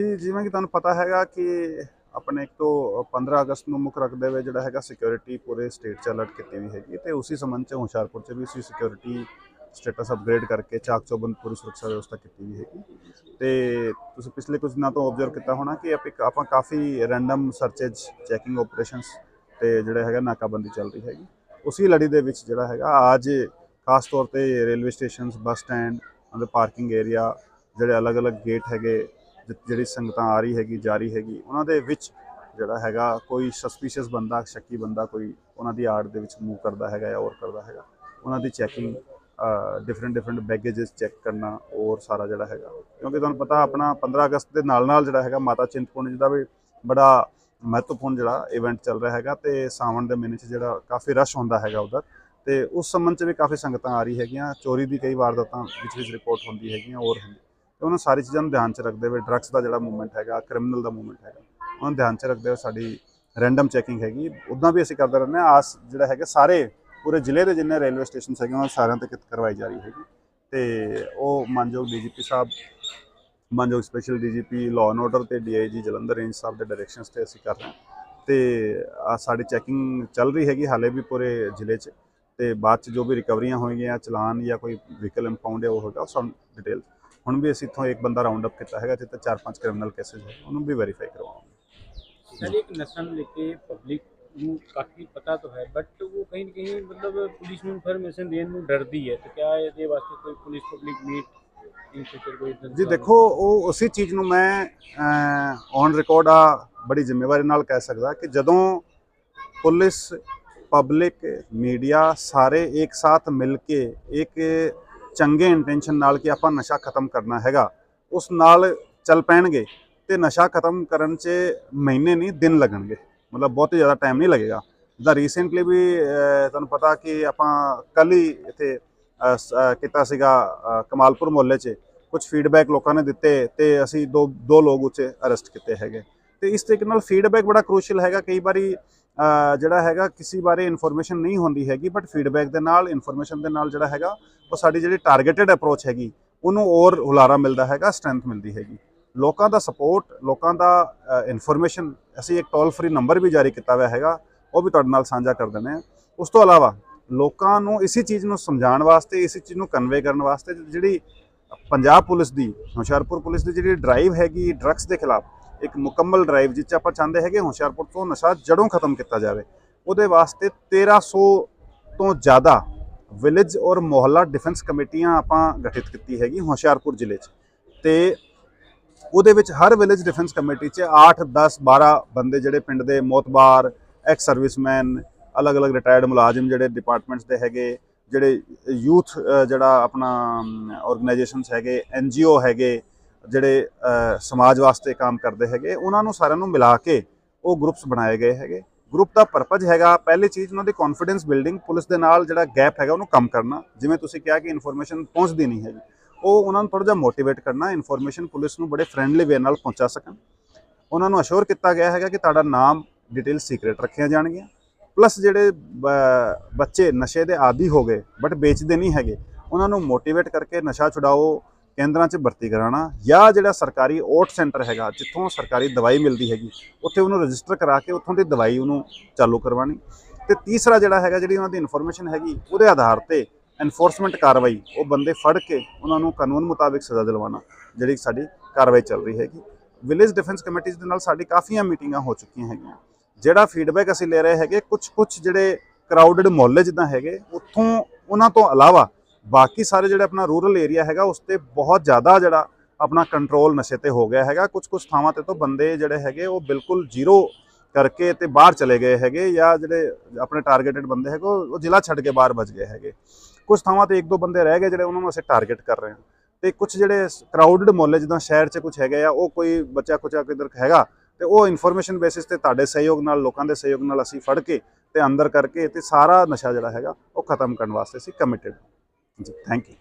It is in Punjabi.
ਜਿਵੇਂ ਕਿ ਤੁਹਾਨੂੰ ਪਤਾ ਹੈਗਾ ਕਿ ਆਪਣੇ ਇੱਕ ਤੋਂ 15 ਅਗਸਤ ਨੂੰ ਮੁੱਖ ਰੱਖਦੇ ਹੋਏ ਜਿਹੜਾ ਹੈਗਾ ਸਿਕਿਉਰਿਟੀ ਪੂਰੇ ਸਟੇਟ 'ਚ ਅਲਰਟ ਕੀਤੀ ਵੀ ਹੈਗੀ ਤੇ ਉਸੇ ਸੰਬੰਧ 'ਚ ਹੁਸ਼ਿਆਰਪੁਰ 'ਚ ਵੀ ਅਸੀਂ ਸਿਕਿਉਰਿਟੀ ਸਟੇਟਸ ਅਪਗ੍ਰੇਡ ਕਰਕੇ ਚਾਕ ਚੌਬੰਦ ਪੂਰੀ ਸੁਰੱਖਿਆ ਵਿਵਸਥਾ ਕੀਤੀ ਵੀ ਹੈਗੀ। ਤੇ ਤੁਸੀਂ ਪਿਛਲੇ ਕੁਝ ਦਿਨਾਂ ਤੋਂ ਆਬਜ਼ਰਵ ਕੀਤਾ ਹੋਣਾ ਕਿ ਆਪਾਂ ਕਾਫੀ ਰੈਂਡਮ ਸਰਚੇਜ ਚੈਕਿੰਗ ਆਪਰੇਸ਼ਨਸ ਤੇ ਜਿਹੜਾ ਹੈਗਾ ਨਾਕਾਬੰਦੀ ਚੱਲ ਰਹੀ ਹੈਗੀ। ਉਸੇ ਲੜੀ ਦੇ ਵਿੱਚ ਜਿਹੜਾ ਹੈਗਾ ਅੱਜ ਖਾਸ ਤੌਰ ਤੇ ਰੇਲਵੇ ਸਟੇਸ਼ਨਸ ਬੱਸ ਸਟੈਂਡ ਉਹਦੇ ਪਾਰਕਿੰਗ ਏਰੀਆ ਜਿਹੜੇ ਅਲੱਗ-ਅਲੱਗ ਗੇਟ ਹੈਗੇ ਜਿਹੜੀ ਸੰਗਤਾਂ ਆ ਰਹੀ ਹੈਗੀ, ਜਾ ਰਹੀ ਹੈਗੀ, ਉਹਨਾਂ ਦੇ ਵਿੱਚ ਜਿਹੜਾ ਹੈਗਾ ਕੋਈ ਸਸਪੀਸ਼ੀਅਸ ਬੰਦਾ, ਸ਼ੱਕੀ ਬੰਦਾ ਕੋਈ ਉਹਨਾਂ ਦੀ ਆੜ ਦੇ ਵਿੱਚ ਮੂਵ ਕਰਦਾ ਹੈਗਾ ਜਾਂ ਹੋਰ ਕਰਦਾ ਹੈਗਾ, ਉਹਨਾਂ ਦੀ checking different different baggages check ਕਰਨਾ ਔਰ ਸਾਰਾ ਜਿਹੜਾ ਹੈਗਾ। ਕਿਉਂਕਿ ਤੁਹਾਨੂੰ ਪਤਾ ਆਪਣਾ 15 ਅਗਸਤ ਦੇ ਨਾਲ ਨਾਲ ਜਿਹੜਾ ਹੈਗਾ ਮਾਤਾ ਚਿੰਤਪੁਰਨੀ ਜੀ ਦਾ ਵੀ ਬੜਾ ਮਹੱਤਵਪੂਰਨ ਜਿਹੜਾ ਇਵੈਂਟ ਚੱਲ ਰਿਹਾ ਹੈਗਾ ਤੇ ਸਾਵਣ ਦੇ ਮਹੀਨੇ 'ਚ ਜਿਹੜਾ ਕਾਫੀ ਰਸ਼ ਹੁੰਦਾ ਹੈਗਾ ਉਧਰ ਤੇ ਉਸ ਸੰਬੰਧ 'ਚ ਵੀ ਕਾਫੀ ਸੰਗਤਾਂ ਆ ਰਹੀ ਹੈਗੀਆਂ, ਚੋਰੀ ਦੀ ਕਈ ਵਾਰਦਾਤਾਂ ਵਿੱਚ ਵਿੱਚ ਰਿਪੋਰਟ ਹੁੰਦੀ ਹੈਗੀਆਂ ਔਰ ਹੁੰਦੀ ਤੇ ਉਹਨਾਂ ਸਾਰੀ ਚੀਜ਼ਾਂ ਨੂੰ ਧਿਆਨ 'ਚ ਰੱਖਦੇ ਹੋਏ ਡਰੱਗਸ ਦਾ ਜਿਹੜਾ ਮੂਵਮੈਂਟ ਹੈਗਾ ਕ੍ਰਿਮੀਨਲ ਦਾ ਮੂਵਮੈਂਟ ਹੈਗਾ, ਉਹਨਾਂ ਨੂੰ ਧਿਆਨ 'ਚ ਰੱਖਦੇ ਹੋਏ ਸਾਡੀ ਰੈਂਡਮ ਚੈਕਿੰਗ ਹੈਗੀ। ਉਦਾਂ ਵੀ ਅਸੀਂ ਕਰਦੇ ਰਹਿੰਦੇ ਹਾਂ, ਆਸ ਜਿਹੜਾ ਹੈਗਾ ਸਾਰੇ, ਪੂਰੇ ਜ਼ਿਲ੍ਹੇ ਦੇ ਜਿੰਨੇ ਰੇਲਵੇ ਸਟੇਸ਼ਨ ਹੈਗੇ, ਉਹਨਾਂ ਸਾਰਿਆਂ ਤੇ ਕਿਤ ਕਰਵਾਈ ਜਾ ਰਹੀ ਹੈਗੀ। ਤੇ ਉਹ ਮਾਨਯੋਗ ਡੀਜੀਪੀ ਸਾਹਿਬ, ਮਾਨਯੋਗ special DGP law and order ਤੇ ਡੀਆਈਜੀ ਜਲੰਧਰ ਰੇਂਜ ਸਾਹਿਬ ਦੇ ਡਾਇਰੈਕਸ਼ਨਸ ਤੇ ਅਸੀਂ ਕਰ ਰਹੇ ਹਾਂ। ਤੇ ਆਹ ਸਾਡੀ ਚੈਕਿੰਗ ਚੱਲ ਰਹੀ ਹੈਗੀ ਹਾਲੇ ਵੀ ਪੂਰੇ ਜ਼ਿਲ੍ਹੇ 'ਚ। ਤੇ ਬਾਅਦ 'ਚ ਜੋ ਵੀ ਰਿਕਵਰੀਆਂ ਹੋਈਆਂ, ਚਲਾਨ ਜਾਂ ਕੋਈ ਵਹੀਕਲ ਇੰਪਾਊਂਡ ਹੈ, ਉਹ ਹੋਗਾ, ਉਹ ਸਭ ਡਿਟੇਲ ਹੁਣ ਵੀ ਅਸੀਂ ਇਥੋਂ ਇੱਕ ਬੰਦਾ ਰਾਉਂਡ ਅਪ ਕੀਤਾ ਹੈਗਾ ਜਿੱਤੇ ਚਾਰ ਪੰਜ ਕ੍ਰਿਮੀਨਲ ਕੇਸਿਸ ਉਹਨੂੰ ਵੀ ਵੈਰੀਫਾਈ ਕਰਵਾਵਾਂਗੇ ਸਰ ਇੱਕ ਨਸ਼ਾ ਨੂੰ ਲੈ ਕੇ ਪਬਲਿਕ ਨੂੰ ਕਾਫੀ ਪਤਾ ਤਾਂ ਹੈ ਬਟ ਉਹ ਕहीं ਨਾ ਕहीं ਮਤਲਬ ਪੁਲਿਸ ਨੂੰ ਇਨਫੋਰਮੇਸ਼ਨ ਦੇਣ ਨੂੰ ਡਰਦੀ ਹੈ ਤਾਂ ਕਿਆ ਇਹਦੇ ਵਾਸਤੇ ਕੋਈ ਪੁਲਿਸ ਪਬਲਿਕ ਮੀਟ ਜੀ ਦੇਖੋ ਉਹ ਉਸੇ ਚੀਜ਼ ਨੂੰ ਮੈਂ ਔਨ ਰਿਕਾਰਡ ਆ ਬੜੀ ਜ਼ਿੰਮੇਵਾਰੀ ਨਾਲ ਕਹਿ ਸਕਦਾ ਕਿ ਜਦੋਂ ਪੁਲਿਸ ਪਬਲਿਕ ਮੀਡੀਆ ਸਾਰੇ ਇੱਕ ਸਾਥ ਮਿਲ ਕੇ ਇੱਕ ਚੰਗੇ ਇੰਟੈਂਸ਼ਨ ਨਾਲ ਕਿ ਆਪਾਂ ਨਸ਼ਾ ਖਤਮ ਕਰਨਾ ਹੈਗਾ, ਉਸ ਨਾਲ ਚੱਲ ਪੈਣਗੇ ਤੇ ਨਸ਼ਾ ਖਤਮ ਕਰਨ 'ਚ ਮਹੀਨੇ ਨਹੀਂ, ਦਿਨ ਲੱਗਣਗੇ। ਮਤਲਬ ਬਹੁਤ ਜ਼ਿਆਦਾ ਟਾਈਮ ਨਹੀਂ ਲੱਗੇਗਾ। ਜਿੱਦਾਂ ਰੀਸੈਂਟਲੀ ਵੀ ਤੁਹਾਨੂੰ ਪਤਾ ਕਿ ਆਪਾਂ ਕੱਲ ਹੀ ਇੱਥੇ ਕੀਤਾ ਸੀਗਾ ਕਮਾਲਪੁਰ ਮੁਹੱਲੇ 'ਚ ਕੁਝ ਫੀਡਬੈਕ ਲੋਕਾਂ ਨੇ ਦਿੱਤੇ ਤੇ ਅਸੀਂ ਦੋ ਦੋ ਲੋਕ ਉੱਥੇ ਅਰੈਸਟ ਕੀਤੇ ਹੈਗੇ। ਤੇ ਇਸ ਤਰੀਕੇ ਨਾਲ ਫੀਡਬੈਕ ਬੜਾ ਕ੍ਰੂਸ਼ੀਅਲ ਹੈਗਾ। ਕਈ ਵਾਰੀ ਜਿਹੜਾ ਹੈਗਾ ਕਿਸੇ ਬਾਰੇ ਇਨਫੋਰਮੇਸ਼ਨ ਨਹੀਂ ਹੁੰਦੀ ਹੈਗੀ ਬਟ ਫੀਡਬੈਕ ਦੇ ਨਾਲ ਇਨਫੋਰਮੇਸ਼ਨ ਦੇ ਨਾਲ ਜਿਹੜਾ ਹੈਗਾ, ਉਹ ਸਾਡੀ ਜਿਹੜੀ ਟਾਰਗੇਟਡ ਅਪਰੋਚ ਹੈਗੀ, ਉਹਨੂੰ ਹੋਰ ਹੁਲਾਰਾ ਮਿਲਦਾ ਹੈਗਾ ਸਟਰੈਂਥ ਮਿਲਦੀ ਹੈਗੀ। ਲੋਕਾਂ ਦਾ ਸਪੋਰਟ ਲੋਕਾਂ ਦਾ ਇਨਫੋਰਮੇਸ਼ਨ ਅਸੀਂ ਇੱਕ ਟੋਲ ਫ੍ਰੀ ਨੰਬਰ ਵੀ ਜਾਰੀ ਕੀਤਾ ਹੋਇਆ ਹੈਗਾ, ਉਹ ਵੀ ਤੁਹਾਡੇ ਨਾਲ ਸਾਂਝਾ ਕਰ ਦਿੰਦੇ ਹਾਂ। ਉਸ ਤੋਂ ਇਲਾਵਾ, ਲੋਕਾਂ ਨੂੰ ਇਸੇ ਚੀਜ਼ ਨੂੰ ਸਮਝਾਉਣ ਵਾਸਤੇ, ਇਸੇ ਚੀਜ਼ ਨੂੰ ਕਨਵੇ ਕਰਨ ਵਾਸਤੇ, ਜਿਹੜੀ ਪੰਜਾਬ ਪੁਲਿਸ ਦੀ, ਹੁਸ਼ਿਆਰਪੁਰ ਪੁਲਿਸ ਦੀ ਜਿਹੜੀ ਡਰਾਈਵ ਹੈਗੀ ਡਰੱਗਸ ਦੇ ਖਿਲਾਫ ਇੱਕ ਮੁਕੰਮਲ ਡਰਾਈਵ ਜਿਸ 'ਚ ਆਪਾਂ ਚਾਹੁੰਦੇ ਹੈਗੇ ਹੁਸ਼ਿਆਰਪੁਰ ਤੋਂ ਨਸ਼ਾ ਜੜੋਂ ਖਤਮ ਕੀਤਾ ਜਾਵੇ। ਉਹਦੇ ਵਾਸਤੇ 1300 ਤੋਂ ਜ਼ਿਆਦਾ ਵਿਲੇਜ ਔਰ ਮੁਹੱਲਾ ਡਿਫੈਂਸ ਕਮੇਟੀਆਂ ਆਪਾਂ ਗਠਿਤ ਕੀਤੀ ਹੈਗੀ ਹੁਸ਼ਿਆਰਪੁਰ ਜ਼ਿਲ੍ਹੇ 'ਚ। ਤੇ ਉਹਦੇ ਵਿੱਚ ਹਰ ਵਿਲੇਜ ਡਿਫੈਂਸ ਕਮੇਟੀ 'ਚ 8 10 12 ਬੰਦੇ ਜਿਹੜੇ ਪਿੰਡ ਦੇ ਮੋਤਬਾਰ ਐਕਸ ਸਰਵਿਸਮੈਨ ਅਲੱਗ-ਅਲੱਗ ਰਿਟਾਇਰਡ ਮੁਲਾਜ਼ਮ ਜਿਹੜੇ ਡਿਪਾਰਟਮੈਂਟਸ ਦੇ ਹੈਗੇ, ਜਿਹੜੇ ਯੂਥ ਜਿਹੜਾ ਆਪਣਾ ਆਰਗੇਨਾਈਜੇਸ਼ਨਸ ਹੈਗੇ ਐਨਜੀਓ ਹੈਗੇ ਜਿਹੜੇ ਸਮਾਜ ਵਾਸਤੇ ਕੰਮ ਕਰਦੇ ਹੈਗੇ, ਉਹਨਾਂ ਨੂੰ ਸਾਰਿਆਂ ਨੂੰ ਮਿਲਾ ਕੇ ਉਹ ਗਰੁੱਪਸ ਬਣਾਏ ਗਏ ਹੈਗੇ। ਗਰੁੱਪ ਦਾ ਪਰਪਸ ਹੈਗਾ ਪਹਿਲੀ ਚੀਜ਼ ਉਹਨਾਂ ਦੀ ਕੌਨਫੀਡੈਂਸ ਬਿਲਡਿੰਗ ਪੁਲਿਸ ਦੇ ਨਾਲ ਜਿਹੜਾ ਗੈਪ ਹੈਗਾ ਉਹਨੂੰ ਕਮ ਕਰਨਾ। ਜਿਵੇਂ ਤੁਸੀਂ ਕਿਹਾ ਕਿ ਇਨਫੋਰਮੇਸ਼ਨ ਪਹੁੰਚਦੀ ਨਹੀਂ ਹੈਗੀ। ਉਹ ਉਹਨਾਂ ਨੂੰ ਥੋੜਾ ਜਿਹਾ ਮੋਟੀਵੇਟ ਕਰਨਾ ਇਨਫੋਰਮੇਸ਼ਨ ਪੁਲਿਸ ਨੂੰ ਬੜੇ ਫ੍ਰੈਂਡਲੀ ਵੇ ਨਾਲ ਪਹੁੰਚਾ ਸਕਣ। ਉਹਨਾਂ ਨੂੰ ਅਸ਼ੋਰ ਕੀਤਾ ਗਿਆ ਹੈਗਾ ਕਿ ਤੁਹਾਡਾ ਨਾਮ ਡਿਟੇਲ ਸੀਕ੍ਰੀਟ ਰੱਖੀਆਂ ਜਾਣਗੀਆਂ। ਪਲੱਸ ਜਿਹੜੇ ਬ- ਬੱਚੇ ਨਸ਼ੇ ਦੇ ਆਦੀ ਹੋ ਗਏ ਬਟ ਵੇਚਦੇ ਨਹੀਂ ਹੈਗੇ, ਉਹਨਾਂ ਨੂੰ ਮੋਟੀਵੇਟ ਕਰਕੇ ਨਸ਼ਾ ਛੁਡਾਓ ਕੇਂਦਰਾਂ 'ਚ ਭਰਤੀ ਕਰਾਉਣਾ ਜਾਂ ਜਿਹੜਾ ਸਰਕਾਰੀ ਓਟ ਸੈਂਟਰ ਹੈਗਾ, ਜਿੱਥੋਂ ਸਰਕਾਰੀ ਦਵਾਈ ਮਿਲਦੀ ਹੈਗੀ, ਉੱਥੇ ਉਹਨੂੰ ਰਜਿਸਟਰ ਕਰਾ ਕੇ ਉੱਥੋਂ ਦੀ ਦਵਾਈ ਉਹਨੂੰ ਚਾਲੂ ਕਰਵਾਣੀ ਤੇ ਤੀਸਰਾ ਜਿਹੜਾ ਹੈਗਾ, ਜਿਹੜੀ ਉਹਨਾਂ ਦੀ ਇਨਫੋਰਮੇਸ਼ਨ ਹੈਗੀ, ਉਹਦੇ ਆਧਾਰ ਤੇ ਐਨਫੋਰਸਮੈਂਟ ਕਾਰਵਾਈ, ਉਹ ਬੰਦੇ ਫੜ ਕੇ ਉਹਨਾਂ ਨੂੰ ਕਾਨੂੰਨ ਮੁਤਾਬਿਕ ਸਜ਼ਾ ਦਿਲਵਾਉਣਾ, ਜਿਹੜੀ ਸਾਡੀ ਕਾਰਵਾਈ ਚੱਲ ਰਹੀ ਹੈਗੀ। ਵਿਲੇਜ ਡਿਫੈਂਸ ਕਮੇਟੀਜ਼ ਦੇ ਨਾਲ ਸਾਡੀ ਕਾਫੀਆਂ ਮੀਟਿੰਗਾਂ ਹੋ ਚੁੱਕੀਆਂ ਹੈਗੀਆਂ। ਜਿਹੜਾ ਫੀਡਬੈਕ ਅਸੀਂ ਲੈ ਰਹੇ ਹੈਗੇ ਕੁਝ ਕੁਝ ਜਿਹੜੇ ਕਰਾਊਡਡ ਮੁਹੱਲੇ ਜਿੱਦਾਂ ਹੈਗੇ, ਉੱਥੋਂ ਉਹਨਾਂ ਤੋਂ ਇਲਾਵਾ ਬਾਕੀ ਸਾਰੇ ਜਿਹੜੇ ਆਪਣਾ ਰੂਰਲ ਏਰੀਆ ਹੈਗਾ, ਉਸ ਤੇ ਬਹੁਤ ਜ਼ਿਆਦਾ ਜਿਹੜਾ ਆਪਣਾ ਕੰਟਰੋਲ ਨਸ਼ੇ ਤੇ ਹੋ ਗਿਆ ਹੈਗਾ। ਕੁਝ ਕੁਝ ਥਾਵਾਂ ਤੇ ਤੋਂ ਬੰਦੇ ਜਿਹੜੇ ਹੈਗੇ, ਉਹ ਬਿਲਕੁਲ ਜ਼ੀਰੋ ਕਰਕੇ ਤੇ ਬਾਹਰ ਚਲੇ ਗਏ ਹੈਗੇ ਜਾਂ ਜਿਹੜੇ ਆਪਣੇ ਟਾਰਗੇਟਡ ਬੰਦੇ ਹੈਗੇ, ਉਹ ਉਹ ਜ਼ਿਲ੍ਹਾ ਛੱਡ ਕੇ ਬਾਹਰ ਬਚ ਗਏ ਹੈਗੇ। ਕੁਝ ਥਾਵਾਂ ਤੇ ਇੱਕ ਦੋ ਬੰਦੇ ਰਹਿ ਗਏ ਜਿਹੜੇ ਉਹਨਾਂ ਨੂੰ ਅਸੀਂ ਟਾਰਗੇਟ ਕਰ ਰਹੇ ਹਾਂ। ਤੇ ਕੁਝ ਜਿਹੜੇ ਕਰਾਊਡਡ ਮੁਹੱਲੇ, ਜਿੱਦਾਂ ਸ਼ਹਿਰ 'ਚ ਕੁਝ ਹੈਗੇ ਆ, ਉਹ ਕੋਈ ਬੱਚਾ ਕੁਚਾ ਕਿਧਰ ਹੈਗਾ, ਤੇ ਉਹ ਇਨਫੋਰਮੇਸ਼ਨ ਬੇਸਿਸ ਤੇ ਤੁਹਾਡੇ ਸਹਿਯੋਗ ਨਾਲ, ਲੋਕਾਂ ਦੇ ਸਹਿਯੋਗ ਨਾਲ ਅਸੀਂ ਫੜ ਕੇ ਤੇ ਅੰਦਰ ਕਰਕੇ ਤੇ ਸਾਰਾ ਨਸ਼ਾ ਜਿਹੜਾ ਹੈਗਾ, ਉਹ ਖਤਮ ਕਰਨ ਵਾਸਤੇ ਅਸੀਂ ਕਮਿਟਿਡ thank you.